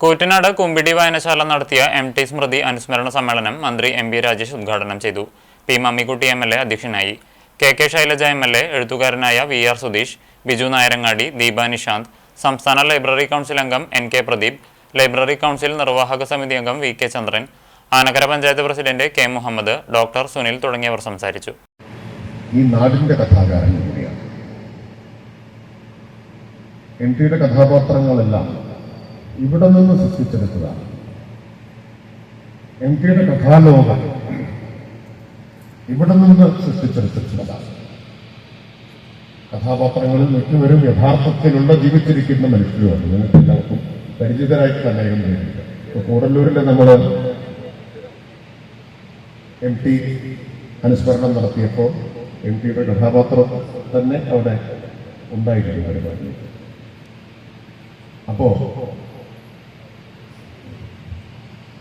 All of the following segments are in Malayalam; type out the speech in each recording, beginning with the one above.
കൂറ്റനാട് കുമ്പിടി വായനശാല നടത്തിയ എം ടി സ്മൃതി അനുസ്മരണ സമ്മേളനം മന്ത്രി എം ബി രാജേഷ് ഉദ്ഘാടനം ചെയ്തു. P Mammikutty M L A അധ്യക്ഷനായി. K K Shailaja M L A എഴുത്തുകാരനായ വി ആർ സുധീഷ് ബിജു നായരങ്ങാടി ദീപ നിഷാന്ത് സംസ്ഥാന ലൈബ്രറി കൗൺസിൽ അംഗം N K Pradeep library council നിർവാഹക സമിതി അംഗം V K Chandran Anakkara panchayat president K Muhammad doctor Sunil തുടങ്ങിയവർ സംസാരിച്ചു. ഈ നാടിന്റെ കഥാകാരൻ കൂടിയാണ്. എം ടിയുടെ കഥാപാത്രങ്ങളെല്ലാം ഇവിടെ നിന്ന് സൃഷ്ടിച്ചെടുത്തതാണ് എം ടിയുടെ കഥാലോകം ഇവിടെ നിന്ന് സൃഷ്ടിച്ചെടുത്തിട്ടുള്ളതാണ് കഥാപാത്രങ്ങളിൽ മിക്കവരും യഥാർത്ഥത്തിലുള്ള ജീവിച്ചിരിക്കുന്ന മനുഷ്യരുമാണ്. നിങ്ങൾക്ക് എല്ലാവർക്കും പരിചിതരായിട്ട് അനേകം പേരുണ്ട് ഇപ്പൊ കൂടല്ലൂരിലെ നമ്മൾ എം ടി അനുസ്മരണം നടത്തിയപ്പോൾ എം ടിയുടെ കഥാപാത്രം തന്നെ അവിടെ ഉണ്ടായിരുന്നു പരിപാടി അപ്പോ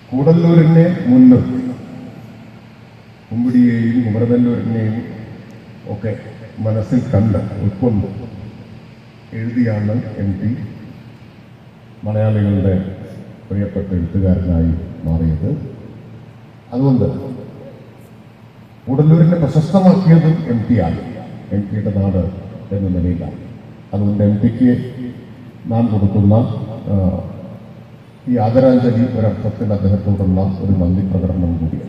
കൂടല്ലൂരിനെ മുൻനിർത്തി കുമ്പിടിയെയും കുമരനെല്ലൂരിനെയും ഒക്കെ മനസ്സിൽ കണ്ട് ഉൾക്കൊണ്ട്. എഴുതിയാണ് എം ടി മലയാളികളുടെ പ്രിയപ്പെട്ട എഴുത്തുകാരനായി മാറിയത്. അതുകൊണ്ട് കൂടല്ലൂരിനെ പ്രശസ്തമാക്കിയതും എം ടി ആണ്. എം ടിയുടെ നാട് എന്ന നിലയിലാണ്. അതുകൊണ്ട് എം ടിക്ക് നാം കൊടുക്കുന്ന ഈ ആദരാഞ്ജലി ഒരർത്ഥത്തിൽ അദ്ദേഹത്തോടുള്ള ഒരു നന്ദി പ്രകടനം കൂടിയാണ്.